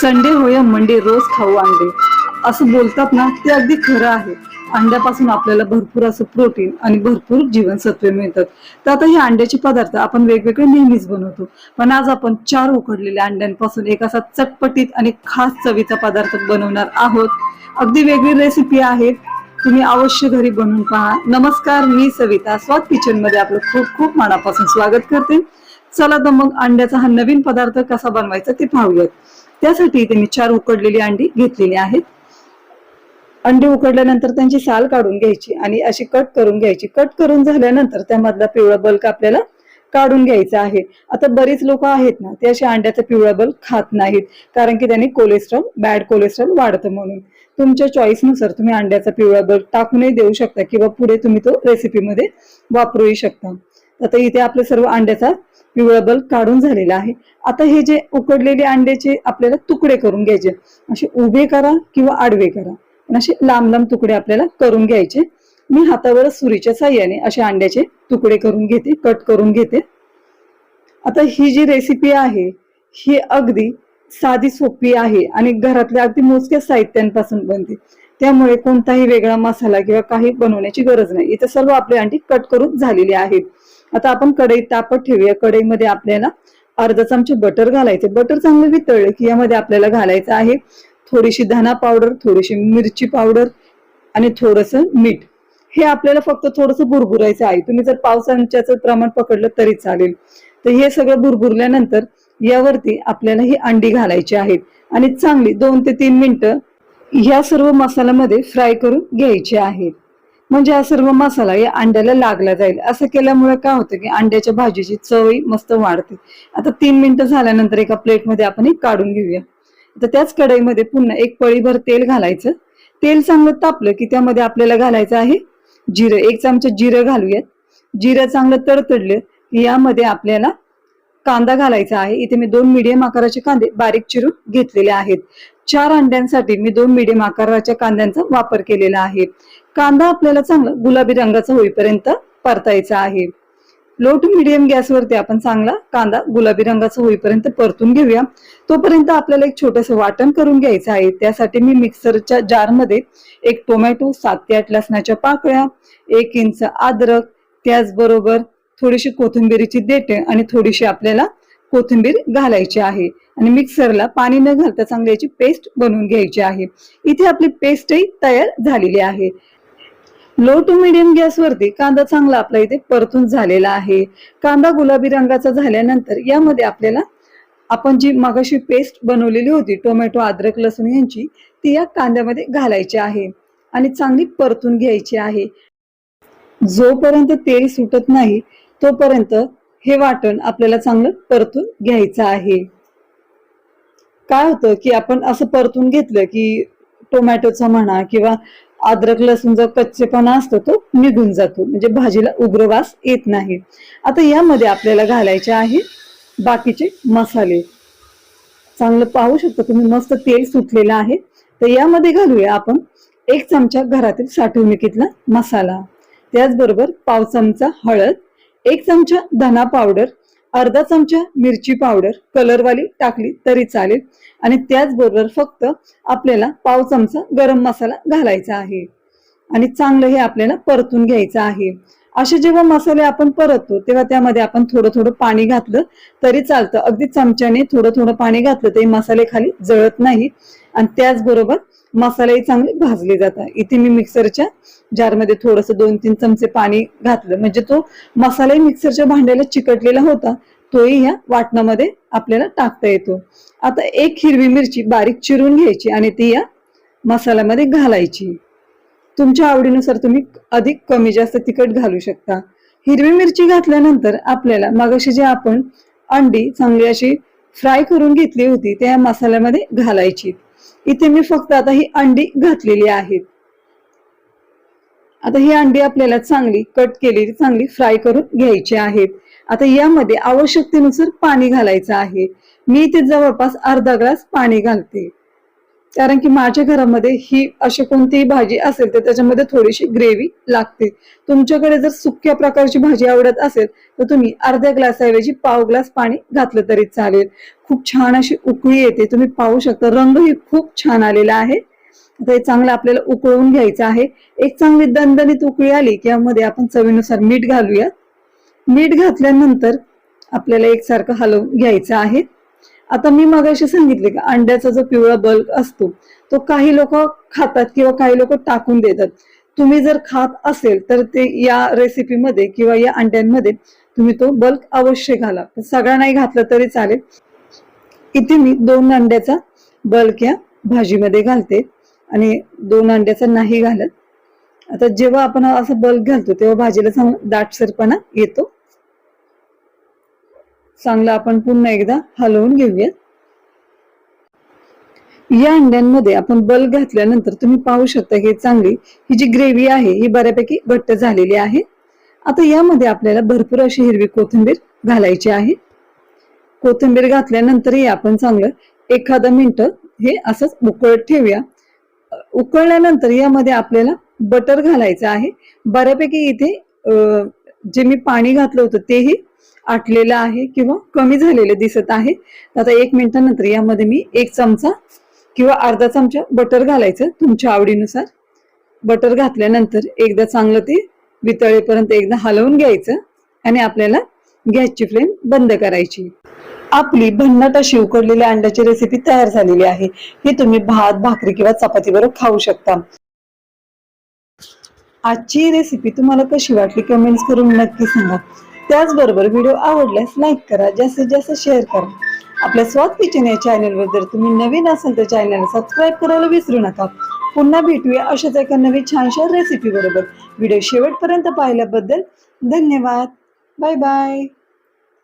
Sunday होय Monday रोज खाऊ अंडे. असं बोलतात ना ते अगदी खरं आहे. अंड्यापासून आपल्याला भरपूर असं प्रोटीन आणि भरपूर जीवनसत्वे मिळतात. तर आता हे अंड्याचे पदार्थ आपण वेगवेगळे नेहमीच बनवतो. पण आज आपण चार उकडलेल्या अंड्यांपासून एक असा चटपटीत आणि खास चवीचा पदार्थ बनवणार आहोत. अगदी वेगळी रेसिपी आहे. तुम्ही अवश्य घरी बनवून पहा. नमस्कार मी सविता. स्वाद किचनमध्ये आपलं खूप खूप मनापासून स्वागत करते. चला तर मग अंड्याचा हा नवीन पदार्थ कसा बनवायचा ते पाहूयात. त्यासाठी इथे मी चार उकडलेली अंडी घेतलेली आहेत. अंडी उकडल्यानंतर त्यांची साल काढून घ्यायची आणि अशी कट करून घ्यायची. कट करून झाल्यानंतर त्यामधला पिवळा बल्क आपल्याला काढून घ्यायचा आहे. आता बरीच लोक आहेत ना ते अशा अंड्याचा पिवळा बल्क खात नाहीत कारण की त्यांनी कोलेस्ट्रॉल बॅड कोलेस्ट्रॉल वाढतं म्हणून. तुमच्या चॉईसनुसार तुम्ही अंड्याचा पिवळा बल्क टाकूनही देऊ शकता किंवा पुढे तुम्ही तो रेसिपीमध्ये वापरूही शकता. आता इथे आपले सर्व अंड्याचा पिवळा बल्ब काढून झालेला आहे. आता हे जे उकडलेले अंड्याचे आपल्याला तुकडे करून घ्यायचे. असे उभे करा किंवा आडवे करा. पण असे लांब लांब तुकडे आपल्याला करून घ्यायचे. मी हातावर सुरीच्या साह्याने असे अंड्याचे तुकडे करून घेते कट करून घेते. आता ही जी रेसिपी आहे ही अगदी साधी सोपी आहे आणि घरातल्या अगदी मोजक्या साहित्यांपासून बनते. त्यामुळे कोणताही वेगळा मसाला किंवा काही बनवण्याची गरज नाही. इथे सर्व आपले अंडी कट करून झालेली आहेत. आता आपण कढईत तापत ठेवूया. कढईमध्ये आपल्याला अर्धा चमचे बटर घालायचे. बटर चांगलं वितळलं की यामध्ये आपल्याला घालायचं आहे थोडीशी धना पावडर थोडीशी मिरची पावडर आणि थोडंसं मीठ. हे आपल्याला फक्त थोडंसं बुरबुरायचं आहे. तुम्ही जर पाव प्रमाण पकडलं तरी चालेल. तर हे सगळं बुरबुरल्यानंतर यावरती आपल्याला ही अंडी घालायची आहेत. आणि चांगली दोन ते तीन मिनिटं ह्या सर्व मसाल्यामध्ये फ्राय करून घ्यायचे आहेत. म्हणजे हा सर्व मसाला या अंड्याला लागला जाईल. असं केल्यामुळे काय होतं की अंड्याच्या भाजीची चवही मस्त वाढते. आता तीन मिनिटं झाल्यानंतर एका प्लेटमध्ये आपण हे काढून घेऊया. तर त्याच कढईमध्ये पुन्हा एक पळीभर तेल घालायचं. तेल चांगलं तापलं की त्यामध्ये आपल्याला घालायचं आहे जिरं. एक चमचा जिरं घालूयात. जिरं चांगलं तडतडलं की यामध्ये आपल्याला कांदा घालायचा आहे. इथे मी दोन मीडियम आकाराचे कांदे बारीक चिरून घेतलेले आहेत. चार अंड्यांसाठी मी दोन मीडियम आकाराच्या कांद्यांचा वापर केलेला आहे. कांदा आपल्याला चांगला गुलाबी रंगाचा होईपर्यंत परतायचा आहे. लो टू मिडियम गॅसवरती आपण चांगला कांदा गुलाबी रंगाचा होईपर्यंत परतून घेऊया. तोपर्यंत आपल्याला एक छोटस वाटण करून घ्यायचं आहे. त्यासाठी मी मिक्सरच्या जारमध्ये एक टोमॅटो सात ते आठ लसणाच्या पाकळ्या एक इंच अद्रक त्याचबरोबर थोडीशी कोथिंबिरीची देठे आणि थोडीशी आपल्याला कोथिंबीर घालायची आहे आणि मिक्सरला पाणी न घालता चांगल्याची पेस्ट बनवून घ्यायची आहे. इथे आपली पेस्टही तयार झालेली आहे. लो टू मिडियम गॅसवरती कांदा चांगला आपला इथे परतून झालेला आहे. कांदा गुलाबी रंगाचा झाल्यानंतर यामध्ये आपल्याला आपण जी मगाशी पेस्ट बनवलेली होती टोमॅटो अद्रक लसूण यांची ती या कांद्यामध्ये घालायची आहे आणि चांगली परतून घ्यायची आहे. जोपर्यंत तेल सुटत नाही तोपर्यंत हे वाटण आपल्याला चांगलं परतून घ्यायचं आहे. काय होतं की आपण असं परतून घेतलं की टोमॅटोचा म्हणा किंवा अद्रक लसूण जो कच्चेपणा असतो तो निघून जातो. म्हणजे भाजीला उग्र वास येत नाही. आता यामध्ये आपल्याला घालायचे आहे बाकीचे मसाले. चांगलं पाहू शकता तुम्ही मस्त तेल सुटलेलं आहे. तर यामध्ये घालूया आपण एक चमचा घरातील साठवणुकीतला मसाला. त्याचबरोबर पाव चमचा हळद एक चमचा धना पावडर अर्धा चमचा मिरची पावडर कलरवाली टाकली तरी चालेल. आणि त्याचबरोबर फक्त आपल्याला पाव चमचा गरम मसाला घालायचा आहे. आणि चांगलं हे आपल्याला परतून घ्यायचं आहे. असे जेव्हा मसाले आपण परततो तेव्हा त्यामध्ये आपण थोडं थोडं पाणी घातलं तरी चालतं. अगदी चमच्याने थोडं थोडं पाणी घातलं तरी मसाले खाली जळत नाही. आणि त्याचबरोबर मसालेही चांगले भाजले जातात. इथे मी मिक्सरच्या जारमध्ये थोडस दोन तीन चमचे पाणी घातलं. म्हणजे तो मसालाही मिक्सरच्या भांड्याला चिकटलेला होता तोही ह्या वाटणामध्ये आपल्याला टाकता येतो. आता एक हिरवी मिरची बारीक चिरून घ्यायची आणि ती या मसाल्यामध्ये घालायची. तुमच्या आवडीनुसार तुम्ही अधिक कमी जास्त तिखट घालू शकता. हिरवी मिरची घातल्यानंतर आपल्याला मगाशी जे आपण अंडी चांगली अशी फ्राय करून घेतली होती त्या मसाल्यामध्ये घालायची. इथे मी फक्त आता ही अंडी घातलेली आहेत. आता ही अंडी आपल्याला चांगली कट केलेली चांगली फ्राय करून घ्यायची आहेत. आता यामध्ये आवश्यकतेनुसार पाणी घालायचं आहे. मी इथे जवळपास अर्धा ग्लास पाणी घालते. कारण की माझ्या घरामध्ये ही अशी कोणतीही भाजी असेल तर त्याच्यामध्ये थोडीशी ग्रेव्ही लागते. तुमच्याकडे जर सुक्या प्रकारची भाजी आवडत असेल तर तुम्ही अर्ध्या ग्लासऐवजी पाव ग्लास पाणी घातलं तरी चालेल. खूप छान अशी उकळी येते. तुम्ही पाहू शकता रंगही खूप छान आलेला आहे. आता हे चांगलं आपल्याला उकळून घ्यायचं आहे. एक चांगली दणदणीत उकळी आली की यामध्ये आपण चवीनुसार मीठ घालूया मीठ घातल्यानंतर आपल्याला एकसारखं हलवून घ्यायचं आहे. आता मी मगाशी सांगितले की अंड्याचा जो पिवळा बल्क असतो तो काही लोक खातात किंवा काही लोक टाकून देतात. तुम्ही जर खात असेल तर ते या रेसिपीमध्ये किंवा या अंड्यांमध्ये तुम्ही तो बल्क अवश्य घाला. सगळा नाही घातला तरी चालेल. इथे मी दोन अंड्याचा बल्क या भाजीमध्ये घालते आणि दोन अंड्याचा नाही घालत. आता जेव्हा आपण असं बल्क घालतो तेव्हा भाजीला चांगला दाटसरपणा येतो. चांगलं आपण पुन्हा एकदा हलवून घेऊयात. या अंड्यांमध्ये आपण बल घातल्यानंतर तुम्ही पाहू शकता ही चांगली ही जी ग्रेव्ही आहे ही बऱ्यापैकी घट्ट झालेली आहे. आता यामध्ये आपल्याला भरपूर अशी हिरवी कोथिंबीर घालायची आहे. कोथिंबीर घातल्यानंतरही आपण चांगलं एखादं मिनिट हे असंच उकळत ठेवूया. उकळल्यानंतर यामध्ये आपल्याला बटर घालायचं आहे. बऱ्यापैकी इथे जे मी पाणी घातलं होतं तेही आटलेलं आहे किंवा कमी झालेलं दिसत आहे. आता एक मिनिटानंतर यामध्ये मी एक चमचा किंवा अर्धा चमचा बटर घालायचं तुमच्या आवडीनुसार. बटर घातल्यानंतर एकदा चांगलं ते वितळेपर्यंत एकदा हलवून घ्यायचं आणि आपल्याला गॅसची फ्लेम बंद करायची. आपली भन्नाट अशी उकडलेल्या अंड्याची रेसिपी तयार झालेली आहे. ही तुम्ही भात भाकरी किंवा चपाती बरोबर खाऊ शकता. आजची रेसिपी तुम्हाला कशी वाटली? कमेंट्स करून नक्की सांगा. त्याचबरोबर व्हिडिओ आवडल्यास लाईक करा जास्तीत जास्त शेअर करा. आपल्या स्वाद किचन या चॅनलवर जर तुम्ही नवीन असाल तर चॅनलला सबस्क्राईब करायला विसरू नका. पुन्हा भेटूया अशाच एका नवीन छानशा रेसिपी बरोबर. व्हिडिओ शेवटपर्यंत पाहिल्याबद्दल धन्यवाद. Bye bye.